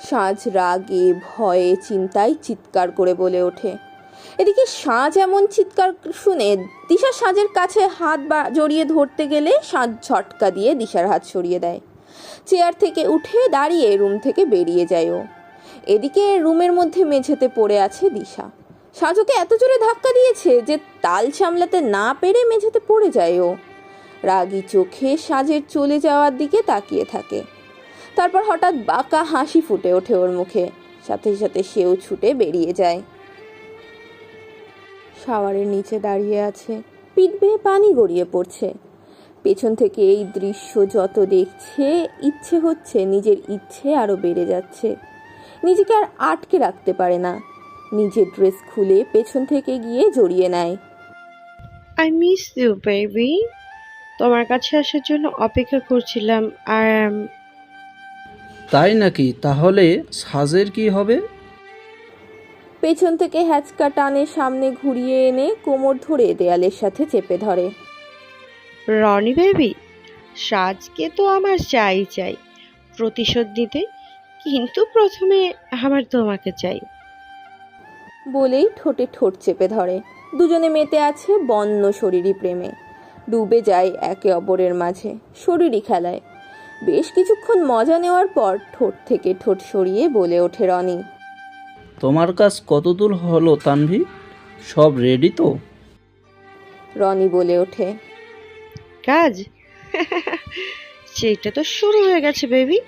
সাজ রাগে ভয়ে চিন্তায় চিৎকার করে বলে ওঠে। এদিকে সাজ এমন চিৎকার শুনে দিশা সাজের কাছে হাত বা জড়িয়ে ধরতে গেলে সাজ ঝটকা দিয়ে দিশার হাত সরিয়ে দেয়। চেয়ার থেকে উঠে দাঁড়িয়ে রুম থেকে বেরিয়ে যায় ও। এদিকে রুমের মধ্যে মেঝেতে পড়ে আছে দিশা। সাজকে এত জোরে ধাক্কা দিয়েছে যে তাল সামলাতে না পেরে মেঝেতে পড়ে যায় ও। রাগী চোখে সাজের চলে যাওয়ার দিকে তাকিয়ে থাকে। তারপর হঠাৎ বাঁকা হাসি ফুটে ওঠে ওর মুখে। সাথে সাথে সেও ছুটে বেরিয়ে যায়। শাওয়ারের নিচে দাঁড়িয়ে আছে। পিঠ বেয়ে পানি গড়িয়ে পড়ছে। পেছন থেকে এই দৃশ্য যত দেখছে, ইচ্ছে হচ্ছে নিজের ইচ্ছে আরও বেড়ে যাচ্ছে। নিজেকে আর আটকে রাখতে পারে না। নিজের ড্রেস খুলে পেছন থেকে গিয়ে জড়িয়ে নেয়। আই মিস ইউ বেবি তোমার কাছে আসার জন্য অপেক্ষা করছিলাম আর তাই নাকি? তাহলে সাজের কি হবে? পেছন থেকে হ্যাচকা টানে সামনে ঘুরিয়ে এনে কোমর ধরে দেয়ালের সাথে চেপে ধরে। রনি বেবি সাজকে তো আমার চাই চাই। প্রতিশোধ নিতে কিন্তু প্রথমে আমার তোমাকে চাই। বলেই ঠোঁটে ঠোঁট চেপে ধরে। দুজনে মেতে আছে বন্য শরীরী প্রেমে। ডুবে যায় একে অপরের মাঝে শরীরই খেলায়। বেশ কিছুক্ষণ মজা নেওয়ার পর ঠোঁট থেকে ঠোঁট সরিয়ে বলে ওঠে রনি। তোমার কাজ কতদূর হলো তানভি? সব রেডি তো? রনি বলে ওঠে। কাজ? সেইটা তো শুরু হয়ে গেছে বেবি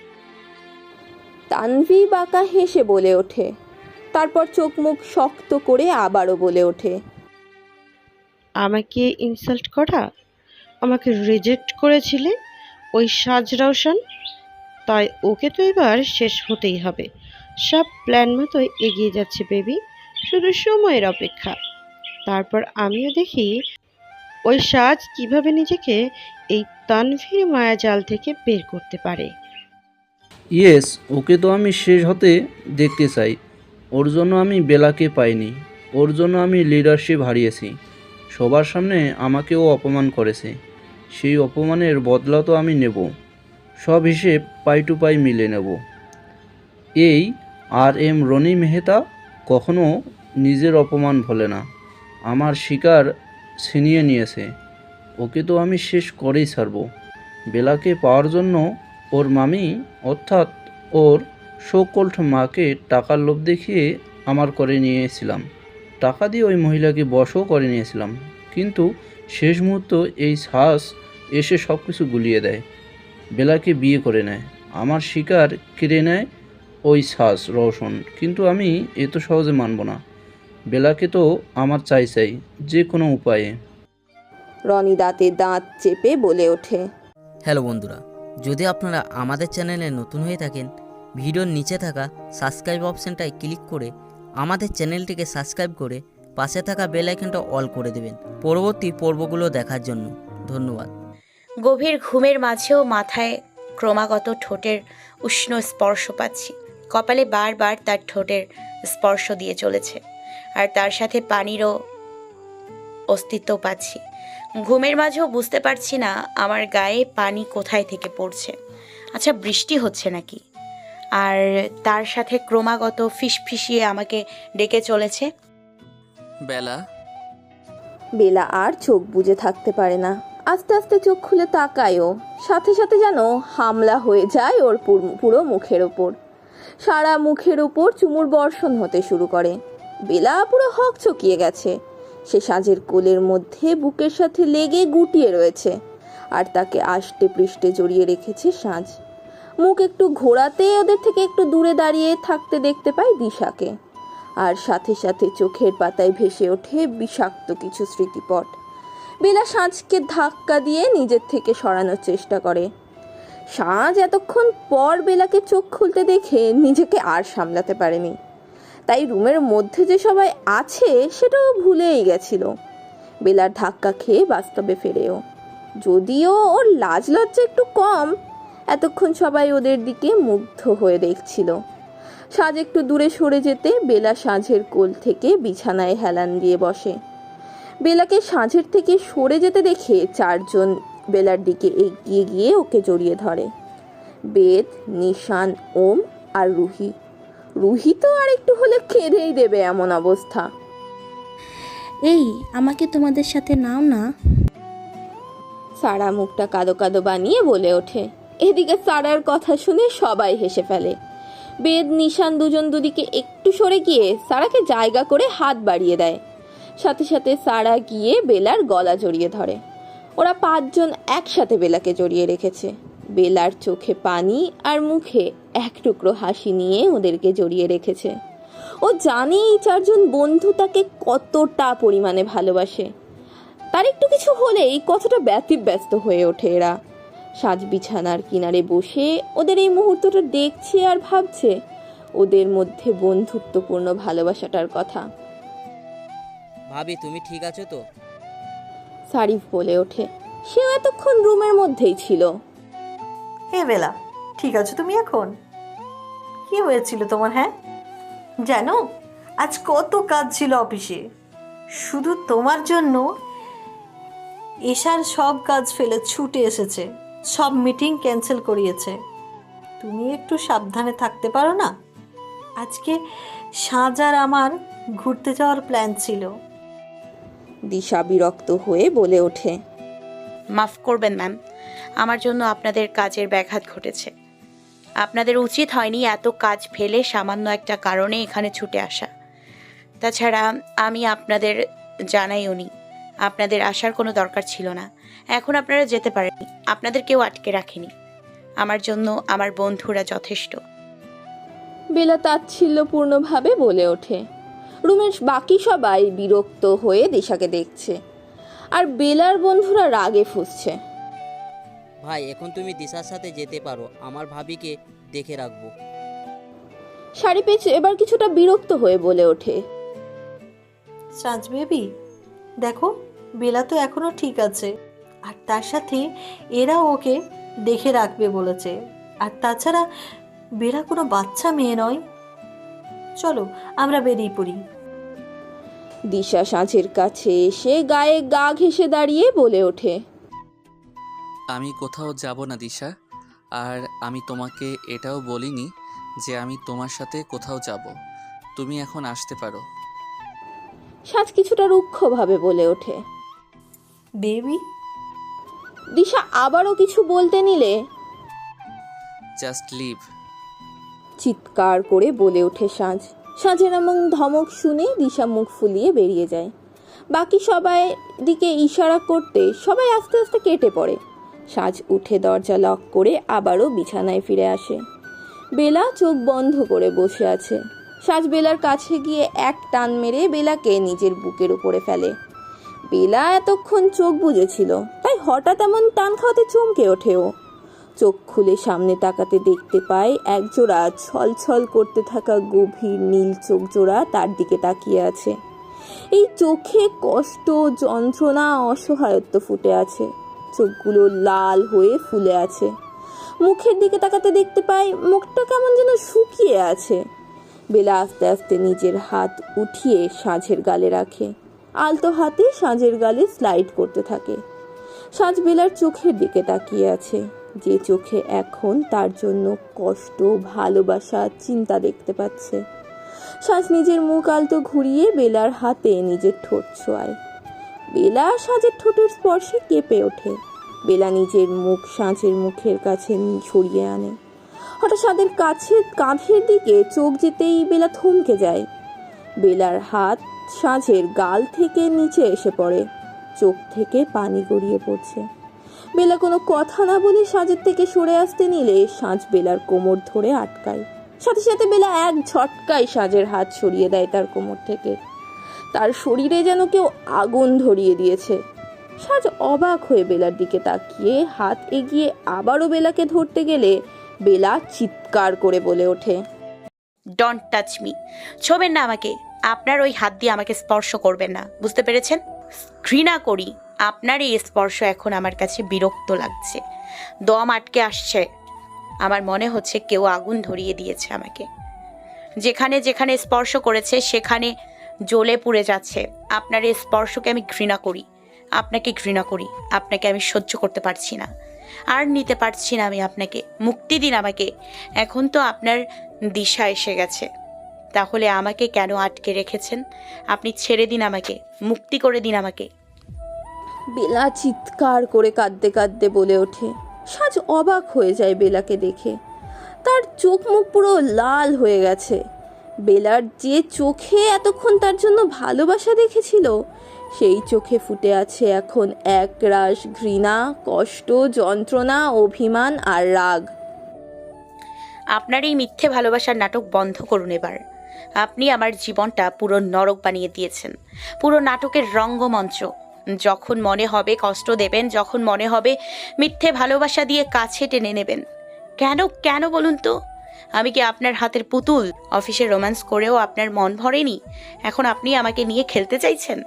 তানভি বাঁকা হেসে বলে ওঠে। তারপর চোখ মুখ শক্ত করে আবারও বলে ওঠে। আমাকে ইনসাল্ট করা? আমাকে রিজেক্ট করেছিলে ওই সাজ রওশন। তাই ওকে তো এবার শেষ হতেই হবে। সব প্ল্যান মতোই এগিয়ে যাচ্ছে বেবি শুধু সময়ের অপেক্ষা। তারপর আমিও দেখি ওই সাজ কীভাবে নিজেকে এই তানভীর মায়াজাল থেকে বের করতে পারে। ইয়েস ওকে তো আমি শেষ হতে দেখতে চাই। ওর জন্য আমি বেলাকে পাইনি। ওর জন্য আমি লিডারশিপ হারিয়েছি। সবার সামনে আমাকেও অপমান করেছে। সেই অপমানের বদলা তো আমি নেব। সব হিসেব পাই টু পাই মিলে নেব। এই আর এম রনি মেহতা কখনো নিজের অপমান ভোলে না। আমার শিকার ছিনিয়ে নিয়েছে। ওকে তো আমি শেষ করেই ছাড়ব। বেলাকে পাওয়ার জন্য ওর মামি, অর্থাৎ ওর শোকল্ঠ মাকে টাকার লোভ দেখিয়ে আমার করে নিয়েছিলাম। টাকা দিয়ে ওই মহিলাকে বশও করে নিয়েছিলাম। কিন্তু শেষ মুহূর্ত এই শ্বাস এসে সব কিছু গুলিয়ে দেয়। বেলাকে বিয়ে করে নেয়। আমার শিকার কেড়ে নেয় ওই শ্বাস রওশন কিন্তু আমি এত সহজে মানব না। বেলাকে তো আমার চাই চাই যে কোনো উপায়ে। রনি দাঁতে দাঁত চেপে বলে ওঠে। হ্যালো বন্ধুরা যদি আপনারা আমাদের চ্যানেলে নতুন হয়ে থাকেন ভিডিওর নিচে থাকা সাবস্ক্রাইব অপশানটায় ক্লিক করে আমাদের চ্যানেলটিকে সাবস্ক্রাইব করে পাশে থাকা বেল আইকনটা অল করে দেবেন। পরবর্তী পর্বগুলো দেখার জন্য। ধন্যবাদ। গভীর ঘুমের মাঝেও মাথায় ক্রমাগত ঠোঁটের উষ্ণ স্পর্শ পাচ্ছি। কপালে বারবার তার ঠোঁটের স্পর্শ দিয়ে চলেছে। আর তার সাথে পানিরও অস্তিত্ব পাচ্ছি। ঘুমের মাঝেও বুঝতে পারছি না আমার গায়ে পানি কোথায় থেকে পড়ছে। আচ্ছা বৃষ্টি হচ্ছে নাকি? আর তার সাথে ক্রমাগত ফিসফিসিয়ে আমাকে ডেকে চলেছে। বেলা? বেলা আর চোখ বুজে থাকতে পারে না। আস্তে আস্তে চোখ খুলে তাকায়ও। সাথে সাথে যেন হামলা হয়ে যায় ওর পুর- মুখের ওপর। সারা মুখের ওপর চুমুর বর্ষণ হতে শুরু করে। বেলা পুরো হক চকিয়ে গেছে। সে সাজের কোলের মধ্যে বুকের সাথে লেগে গুটিয়ে রয়েছে। আর তাকে আষ্টে পৃষ্ঠে জড়িয়ে রেখেছে সাজ। মুখ একটু ঘোরাতে ওদের থেকে একটু দূরে দাঁড়িয়ে থাকতে দেখতে পাই দিশাকে। আর সাথে সাথে চোখের পাতায় ভেসে ওঠে বিষাক্ত কিছু স্মৃতিপট। বেলা সাঁঝকে ধাক্কা দিয়ে নিজের থেকে সরানোর চেষ্টা করে। সাঁঝ এতক্ষণ পর বেলাকে চোখ খুলতে দেখে নিজেকে আর সামলাতে পারেনি। তাই রুমের মধ্যে যে সবাই আছে, সেটাও ভুলেই গেছিল। বেলার ধাক্কা খেয়ে বাস্তবে ফেরেও। যদিও ওর লাজ লজ্জা একটু কম, এতক্ষণ সবাই ওদের দিকে মুগ্ধ হয়ে দেখছিল। সাজ একটু দূরে সরে যেতে বেলা সাঁঝের কোল থেকে বিছানায় হেলান দিয়ে বসে। বেলাকে সাঁঝের থেকে সরে যেতে দেখে চারজন বেলার দিকে এগিয়ে গিয়ে ওকে জড়িয়ে ধরে। বেদ নিশান ওম আর রুহি। রুহি তো আর একটু হলে কেঁদেই দেবে এমন অবস্থা। এই আমাকে তোমাদের সাথে নাও না। সারা মুখটা কাদো কাদো বানিয়ে বলে ওঠে। এদিকে সারার কথা শুনে সবাই হেসে ফেলে। বেদ, নিশান দুজন দুদিকে একটু সরে গিয়ে সারাকে জায়গা করে হাত বাড়িয়ে দেয়। সাথে সাথে সারা গিয়ে বেলার গলা জড়িয়ে ধরে। ওরা পাঁচজন একসাথে বেলাকে জড়িয়ে রেখেছে। বেলার চোখে পানি আর মুখে এক টুকরো হাসি নিয়ে ওদেরকে জড়িয়ে রেখেছে। ও জানে এই চারজন বন্ধু তাকে কতটা পরিমাণে ভালোবাসে। তার একটু কিছু হলেই কতটা ব্যতিব্যস্ত হয়ে ওঠে এরা। সাজ বিছানার কিনারে বসে ওদের এই মুহূর্তটা দেখছে আর ভাবছে। ওদের মধ্যে বন্ধুত্বপূর্ণ ভালোবাসাটার কথা। ভাবি তুমি ঠিক আছো তো? সারিফ বলে ওঠে। সেও এতক্ষণ রুমের মধ্যেই ছিল। হে বেলা ঠিক আছো তুমি এখন? কি হয়েছিল তোমার হ্যাঁ? জানো আজ কত কাজ ছিল অফিসে। শুধু তোমার জন্য এশার সব কাজ ফেলে ছুটে এসেছে। সব মিটিং ক্যান্সেল করিয়েছে। তুমি একটু সাবধানে থাকতে পারো না? আজকে সাজার আমার ঘুরতে যাওয়ার প্ল্যান ছিল। দিশা বিরক্ত হয়ে বলে ওঠে। মাফ করবেন ম্যাম। আমার জন্য আপনাদের কাজের ব্যাঘাত ঘটেছে। আপনাদের উচিত হয়নি এত কাজ ফেলে সামান্য একটা কারণে এখানে ছুটে আসা। তাছাড়া আমি আপনাদের জানাই উনি আপনাদের আসার কোনো দরকার ছিল না। এখন আপনারা যেতে পারেন আপনাদের কেউ আটকে রাখেনি। আমার জন্য আমার বন্ধুরা যথেষ্ট। বেলা তাচ্ছিল্যপূর্ণভাবে বলে ওঠে। রুমের বাকি সবাই বিরক্ত হয়ে দিশাকে দেখছে। আর বেলার বন্ধুরা রাগে ফুসছে। ভাই এখন তুমি দিশার সাথে যেতে পারো। আমার ভাবিকে দেখে রাখব। শাড়ি পেয়েছে এবার কিছুটা বিরক্ত হয়ে বলে ওঠে। সাজ বেবি দেখো বেলা তো এখনও ঠিক আছে। আর তার সাথে এরা ওকে দেখে রাখবে বলেছে। আর তাছাড়া বেলা কোনো বাচ্চা মেয়ে নয়। চলো আমরা বেরিয়ে পড়ি। দিশা সাঁঝের কাছে এসে গায়ে গা ঘেসে দাঁড়িয়ে বলে ওঠে। আমি কোথাও যাব না দিশা। আর আমি তোমাকে এটাও বলিনি যে আমি তোমার সাথে কোথাও যাব। তুমি এখন আসতে পারো। সাজ কিছুটা রুক্ষভাবে বলে ওঠে। বেবি? দিশা আবারও কিছু বলতে নিলে। জাস্ট লিভ চিৎকার করে বলে ওঠে সাঁঝ। সাঁঝের এমন ধমক শুনে দিশা মুখ ফুলিয়ে বেরিয়ে যায়। বাকি সবাই দিকে ইশারা করতে সবাই আস্তে আস্তে কেটে পড়ে। সাজ উঠে দরজা লক করে আবারও বিছানায় ফিরে আসে। বেলা চোখ বন্ধ করে বসে আছে। সাজ বেলার কাছে গিয়ে এক টান মেরে বেলাকে নিজের বুকের উপরে ফেলে। বেলা এতক্ষণ চোখ বুজেছিল তাই হঠাৎ এমন টান খাওয়াতে চমকে ওঠে ও। চোখ খুলে সামনে তাকাতে দেখতে পায় একজোড়া ছলছল করতে থাকা গভীর নীল চোখ জোড়া তার দিকে তাকিয়ে আছে। এই চোখে কষ্ট, যন্ত্রণা, অসহায়ত্ব ফুটে আছে। চোখগুলো লাল হয়ে ফুলে আছে। মুখের দিকে তাকাতে দেখতে পায় মুখটা কেমন যেন শুকিয়ে আছে। বেলা আস্তে আস্তে নিজের হাত উঠিয়ে সাঁঝের গালে রাখে। আলতো হাতে সাঁঝের গালে স্লাইড করতে থাকে। সাজ বেলার চোখের দিকে তাকিয়ে আছে। যে চোখে এখন তার জন্য কষ্ট, ভালোবাসা, চিন্তা দেখতে পাচ্ছে। সাজ নিজের মুখ আলতো ঘুরিয়ে বেলার হাতে নিজের ঠোঁট ছোঁয়ায়। বেলা সাজের ঠোঁটের স্পর্শে কেঁপে ওঠে। বেলা নিজের মুখ সাঁঝের মুখের কাছে সরিয়ে আনে। হঠাৎ সাদের কাছে, কাঁধের দিকে চোখ যেতেই বেলা থমকে যায়। বেলার হাত সাঁঝের গাল থেকে নিচে এসে পড়ে। চোখ থেকে পানি গড়িয়ে পড়ছে। বেলা কোনো কথা না বলে সাঁঝের থেকে সরে আসতে নিলে সাঁঝ বেলার কোমর ধরে আটকায়। সাথে সাথে বেলা এক ঝটকায় সাজের হাত সরিয়ে দেয় তার কোমর থেকে। তার শরীরে যেন কেউ আগুন ধরিয়ে দিয়েছে। সাজ অবাক হয়ে বেলার দিকে তাকিয়ে হাত এগিয়ে আবারও বেলাকে ধরতে গেলে বেলা চিৎকার করে বলে ওঠে। ডন্ট টাচ মি ছোবেন না আমাকে। আপনার ওই হাত দিয়ে আমাকে স্পর্শ করবেন না, বুঝতে পেরেছেন? ঘৃণা করি, আপনার এই স্পর্শ এখন আমার কাছে বিরক্ত লাগছে। দম আটকে আসছে, আমার মনে হচ্ছে কেউ আগুন ধরিয়ে দিয়েছে আমাকে। যেখানে যেখানে স্পর্শ করেছে, সেখানে জ্বলে পুড়ে যাচ্ছে। আপনার এই স্পর্শকে আমি ঘৃণা করি, আপনাকে ঘৃণা করি, আপনাকে আমি সহ্য করতে পারছি না। আর নিতে পারছি না আমি আপনাকে, মুক্তি দিন আমাকে। এখন তো আপনার দিশা এসে গেছে। তাহলে আমাকে কেন আটকে রেখেছেন? আপনি ছেড়ে দিন আমাকে মুক্তি করে দিন আমাকে। বেলা চিৎকার করে কাঁদতে কাঁদতে বলে ওঠে। সাজ অবাক হয়ে যায় বেলাকে দেখে। তার চোখ মুখ পুরো লাল হয়ে গেছে। বেলার যে চোখে এতক্ষণ তার জন্য ভালোবাসা দেখেছিল সেই চোখে ফুটে আছে এখন এক রাশ ঘৃণা কষ্ট যন্ত্রণা অভিমান আর রাগ। আপনার এই মিথ্যে ভালোবাসার নাটক বন্ধ করুন এবার। আপনি আমার জীবনটা পুরো নরক বানিয়ে দিয়েছেন। পুরো নাটকের রঙ্গমঞ্চ। যখন মনে হবে কষ্ট দেবেন, যখন মনে হবে মিথ্যে ভালোবাসা দিয়ে কাছে টেনে নেবেন। কেন কেন বলুন তো? আমি কি আপনার হাতের পুতুল? অফিসে রোম্যান্স করেও আপনার মন ভরেনি? এখন আপনি আমাকে নিয়ে খেলতে চাইছেন?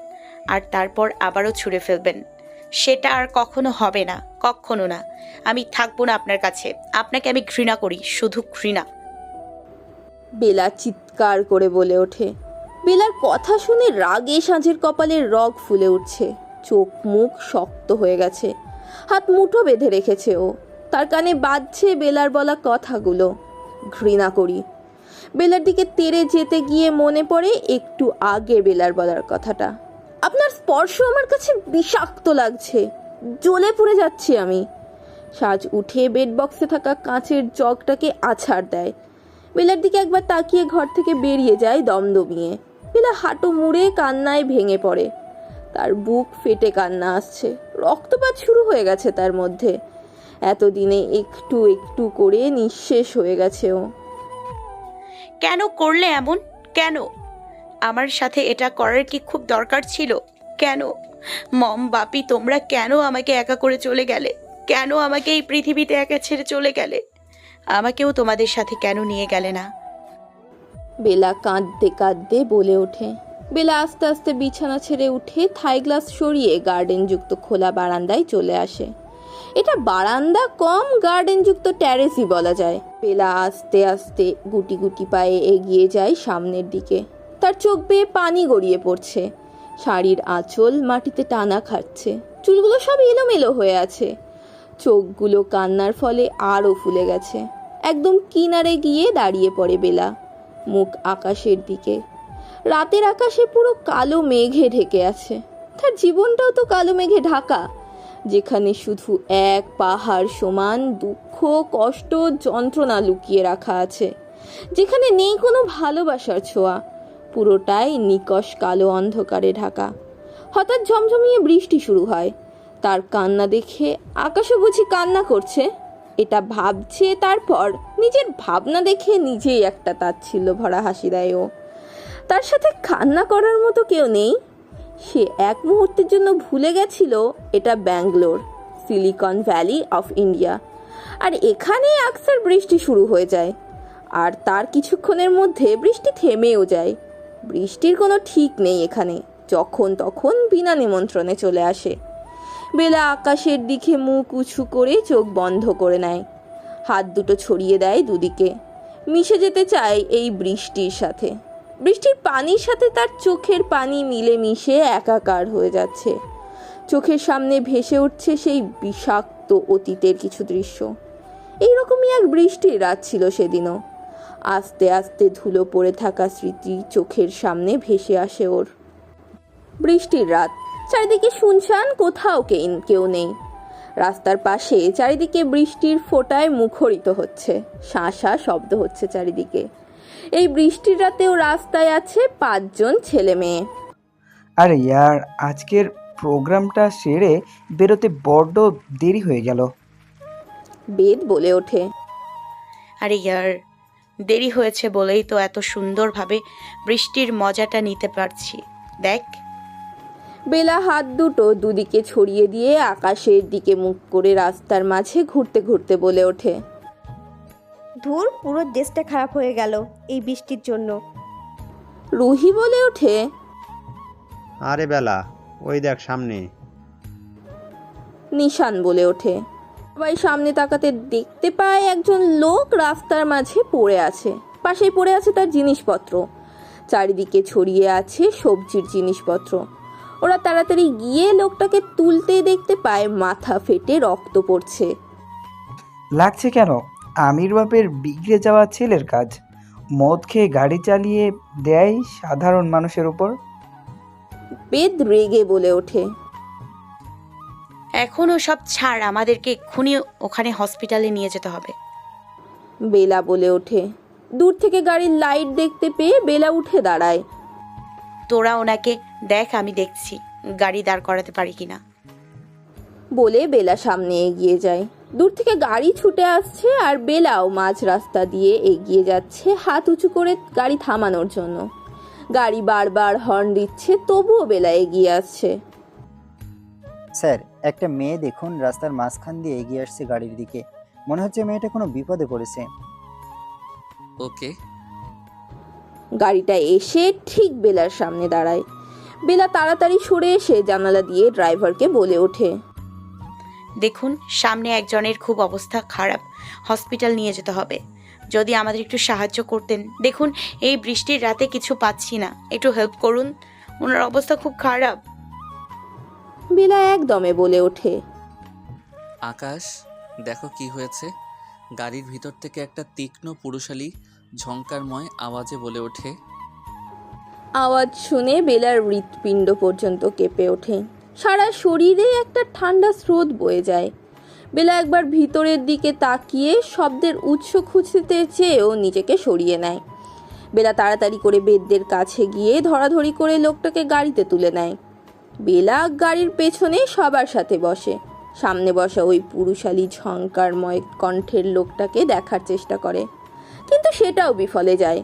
আর তারপর আবারও ছুঁড়ে ফেলবেন। সেটা আর কখনো হবে না, কখনো না। আমি থাকব না আপনার কাছে। আপনাকে আমি ঘৃণা করি, শুধু ঘৃণা। বেলা চিৎকার করে বলে ওঠে। বেলার কথা শুনে রাগে সাঁঝের কপালে রগ ফুলে উঠছে। চোখ মুখ শক্ত হয়ে গেছে। হাত মুঠো বেঁধে রেখেছে ও। তার কানে বাজছে বেলার বলা কথাগুলো। ঘৃণা করি। বেলার দিকে তেরে যেতে গিয়ে মনে পড়ে একটু আগে বেলার বলার কথাটা। আপনার স্পর্শ আমার কাছে বিষাক্ত লাগছে। জ্বলে পুড়ে যাচ্ছি আমি। সাজ উঠে বেড বক্সে থাকা কাঁচের জগটাকে আছাড় দেয়। বেলার দিকে একবার তাকিয়ে ঘর থেকে বেরিয়ে যায় দমদমিয়ে। বেলা হাঁটু মুড়ে কান্নায় ভেঙে পড়ে। তার বুক ফেটে কান্না আসছে। রক্তপাত শুরু হয়ে গেছে তার মধ্যে। এতদিনে একটু একটু করে নিঃশেষ হয়ে গেছে ও। কেন করলে এমন? কেন? আমার সাথে এটা করার কি খুব দরকার ছিল? কেন? মম বাপি, তোমরা কেন আমাকে একা করে চলে গেলে? কেন আমাকে এই পৃথিবীতে একা ছেড়ে চলে গেলে? আমাকেও তোমাদের সাথে কেন নিয়ে গেলে না? বেলা কাঁদতে কাঁদতে বলে ওঠে। বেলা আস্তে আস্তে বিছানা ছেড়ে উঠে থাই গ্লাস সরিয়ে গার্ডেনযুক্ত খোলা বারান্দায় চলে আসে। এটা বারান্দা কম, গার্ডেনযুক্ত ট্যারেসই বলা যায়। বেলা আস্তে আস্তে গুটি গুটি পায়ে এগিয়ে যায় সামনের দিকে। তার চোখ বেয়ে পানি গড়িয়ে পড়ছে। শাড়ির আঁচল মাটিতে টানা খাচ্ছে। চুলগুলো সব এলোমেলো হয়ে আছে। চোখগুলো কান্নার ফলে আরও ফুলে গেছে। একদম কিনারে গিয়ে দাঁড়িয়ে পড়ে বেলা। মুখ আকাশের দিকে। রাতের আকাশে পুরো কালো মেঘে ঢেকে আছে। তার জীবনটাও তো কালো মেঘে ঢাকা। যেখানে শুধু এক পাহাড় সমান দুঃখ, কষ্ট, যন্ত্রণা লুকিয়ে রাখা আছে। যেখানে নেই কোনো ভালোবাসার ছোঁয়া। পুরোটাই নিকশ কালো অন্ধকারে ঢাকা। হঠাৎ ঝমঝমিয়ে বৃষ্টি শুরু হয়। তার কান্না দেখে আকাশও বুঝি কান্না করছে। এটা ভাবছে তারপর নিজের ভাবনা দেখে নিজেই একটা তাচ্ছিল্য ভরা হাসি দেয় ও। তার সাথে কান্না করার মতো কেউ নেই। সে এক মুহূর্তের জন্য ভুলে গেছিল এটা Bangalore, Silicon Valley of India. আর এখানেই আকসার বৃষ্টি শুরু হয়ে যায়। আর তার কিছুক্ষণের মধ্যে বৃষ্টি থেমেও যায়। বৃষ্টির কোনো ঠিক নেই এখানে। যখন তখন বিনা নিমন্ত্রণে চলে আসে। বেলা আকাশের দিকে মুখ উঁচু করে চোখ বন্ধ করে নেয়। হাত দুটো ছড়িয়ে দেয় দুদিকে। মিশে যেতে চায় এই বৃষ্টির সাথে। বৃষ্টির পানির সাথে তার চোখের পানি মিলে মিশে একাকার হয়ে যাচ্ছে। চোখের সামনে ভেসে উঠছে সেই বিষাক্ত অতীতের কিছু দৃশ্য। এইরকমই এক বৃষ্টির রাত ছিল সেদিনও। আস্তে আস্তে ধুলো পড়ে থাকা স্মৃতি চোখের সামনে ভেসে আসে ওর। বৃষ্টির রাত চারিদিকে শুনশান কোথাও কেউ নেই। রাস্তার পাশে চারিদিকে বৃষ্টির ফোঁটায় মুখরিত হচ্ছে। শাঁসা শব্দ হচ্ছে চারিদিকে। এই বৃষ্টির রাতেও রাস্তায় আছে পাঁচজন ছেলে মেয়ে। আরে ইয়ার আজকের প্রোগ্রামটা সেরে বেরোতে বড্ড দেরি হয়ে গেল। বেদ বলে ওঠে। আরে ইয়ার দেরি হয়েছে বলেই তো এত সুন্দরভাবে বৃষ্টির মজাটা নিতে পারছি। দেখ। বেলা হাত দুটো দুদিকে ছড়িয়ে দিয়ে আকাশের দিকে মুখ করে রাস্তার মাঝে ঘুরতে ঘুরতে বলে ওঠে। ধুর পুরো দেশটা খারাপ হয়ে গেল এই বৃষ্টির জন্য। রুহি বলে ওঠে আরে বেলা ওই দেখ সামনে। নিশান বলে ওঠে সবাই সামনে তাকাতে দেখতে পায় একজন লোক রাস্তার মাঝে পড়ে আছে। পাশেই পড়ে আছে তার জিনিসপত্র। চারিদিকে ছড়িয়ে আছে সবজির জিনিসপত্র। ওরা তাড়াতাড়ি গিয়ে লোকটাকে তুলতে দেখতে পায় মাথা ফেটে রক্ত পড়ছে। লাগছে কেন? আমির বাপের বিগড়ে যাওয়া ছেলের কাজ। মদ খেয়ে গাড়ি চালিয়ে দেয় সাধারণ মানুষের উপর। বেদ রেগে বলে ওঠে। এখনও সব ছাড় আমাদেরকে এক্ষুনি ওখানে হসপিটালে নিয়ে যেতে হবে। বেলা বলে ওঠে। দূর থেকে গাড়ির লাইট দেখতে পেয়ে বেলা উঠে দাঁড়ায়। তোরা ওনাকে দেখ আমি দেখছি। গাড়ি দাঁড় করাতে পারি কিনা। বলে বেলা সামনে এগিয়ে যায়। দূর থেকে গাড়ি ছুটে আসছে আর বেলাও মাঝ রাস্তা দিয়ে এগিয়ে যাচ্ছে হাত উঁচু করে গাড়ি থামানোর জন্য। গাড়ি বারবার হর্ন দিচ্ছে তবুও বেলা এগিয়ে আসছে। স্যার একটা মেয়ে দেখুন রাস্তার মাঝখান দিয়ে এগিয়ে আসছে গাড়ির দিকে। মনে হচ্ছে মেয়েটা কোনো বিপদে পড়েছে। ওকে। গাড়িটা এসে ঠিক বেলার সামনে দাঁড়ায়। বেলা তাড়াতাড়ি সরে এসে জানালা দিয়ে ড্রাইভারকে বলে ওঠে। দেখুন সামনে একজনের খুব অবস্থা খারাপ। হসপিটাল নিয়ে যেতে হবে। যদি আমাদের একটু সাহায্য করতেন। দেখুন এই বৃষ্টির রাতে কিছু পাচ্ছি না। একটু হেল্প করুন। ওনার অবস্থা খুব খারাপ। বেলা একদমে বলে ওঠে। আকাশ দেখো কি হয়েছে। গাড়ির ভিতর থেকে একটা তীক্ষ্ণ পুরুষালী ঝংকারময় আওয়াজে বলে ওঠে। আওয়াজ শুনে বেলার হৃৎপিণ্ড পর্যন্ত কেঁপে ওঠে। সারা শরীরে একটা ঠান্ডা স্রোত বয়ে যায়। বেলা একবার ভিতরের দিকে তাকিয়ে শব্দের উৎস খুঁজতে চেয়েও নিজেকে সরিয়ে নেয়। বেলা তাড়াতাড়ি করে বেদদের কাছে গিয়ে ধরাধরি করে লোকটাকে গাড়িতে তুলে নেয়। বেলা গাড়ির পেছনে সবার সাথে বসে। সামনে বসা ওই পুরুষালী ঝংকারময় কণ্ঠের লোকটাকে দেখার চেষ্টা করে। কিন্তু সেটাও বিফলে যায়।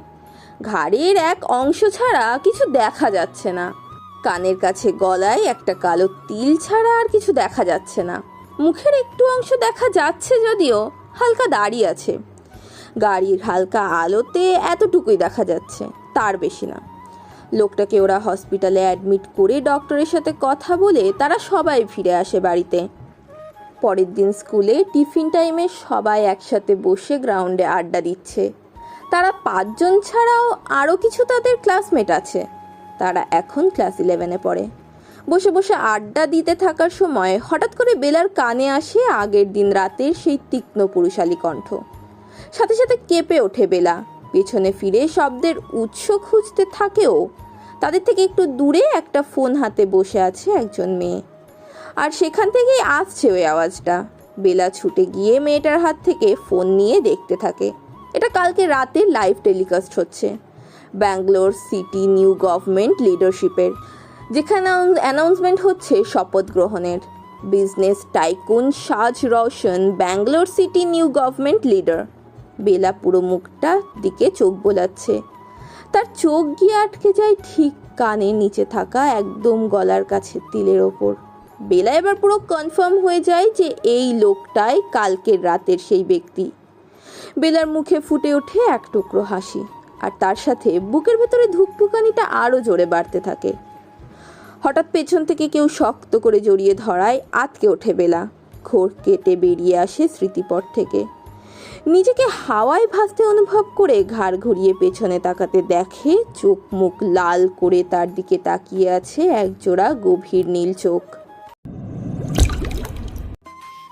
ঘাড়ের এক অংশ ছাড়া কিছু দেখা যাচ্ছে না। কানের কাছে গলায় একটা কালো তিল ছাড়া আর কিছু দেখা যাচ্ছে না। মুখের একটু অংশ দেখা যাচ্ছে যদিও হালকা দাড়ি আছে। গাড়ির হালকা আলোতে এতটুকুই দেখা যাচ্ছে, তার বেশি না। লোকটাকে ওরা হসপিটালে অ্যাডমিট করে ডক্টরের সাথে কথা বলে তারা সবাই ফিরে আসে বাড়িতে। পরের দিন স্কুলে টিফিন টাইমে সবাই একসাথে বসে গ্রাউন্ডে আড্ডা দিচ্ছে। তারা পাঁচজন ছাড়াও আরও কিছু তাদের ক্লাসমেট আছে। তারা এখন ক্লাস ইলেভেনে পড়ে। বসে বসে আড্ডা দিতে থাকার সময় হঠাৎ করে বেলার কানে আসে আগের দিন রাতের সেই তীক্ষ্ণ পুরুষালী কণ্ঠ। সাথে সাথে কেঁপে ওঠে বেলা। পেছনে ফিরে শব্দের উৎস খুঁজতে থাকেও তাদের থেকে একটু দূরে একটা ফোন হাতে বসে আছে একজন মেয়ে। আর সেখান থেকেই আসছে ওই আওয়াজটা। বেলা ছুটে গিয়ে মেয়েটার হাত থেকে ফোন নিয়ে দেখতে থাকে। এটা কালকে রাতে লাইভ টেলিকাস্ট হচ্ছে। ব্যাঙ্গালোর সিটি নিউ গভর্নমেন্ট লিডারশিপের, যেখানে অ্যানাউন্সমেন্ট হচ্ছে শপথ গ্রহণের। Business tycoon Saj Roshan, Bangalore city new government leader. বেলা পুরো মুখটা দিকে চোখ বোলাচ্ছে। তার চোখ গিয়ে আটকে যায় ঠিক কানের নিচে থাকা একদম গলার কাছে তিলের ওপর। বেলা এবার পুরো কনফার্ম হয়ে যায় যে এই লোকটাই কালকের রাতের সেই ব্যক্তি। বেলার মুখে ফুটে ওঠে এক টুকরো হাসি, আর তার সাথে বুকের ভেতরে ধুকপুকানিটা আরও জোরে বাড়তে থাকে। হঠাৎ পেছন থেকে কেউ শক্ত করে জড়িয়ে ধরায় আতকে ওঠে বেলা। খোর কেটে বেরিয়ে আসে স্মৃতিপট থেকে। নিজেকে হাওয়ায় ভাসতে অনুভব করে ঘাড় ঘুরিয়ে পেছনে তাকাতে দেখে চোখ মুখ লাল করে তার দিকে তাকিয়ে আছে একজোড়া গভীর নীল চোখ।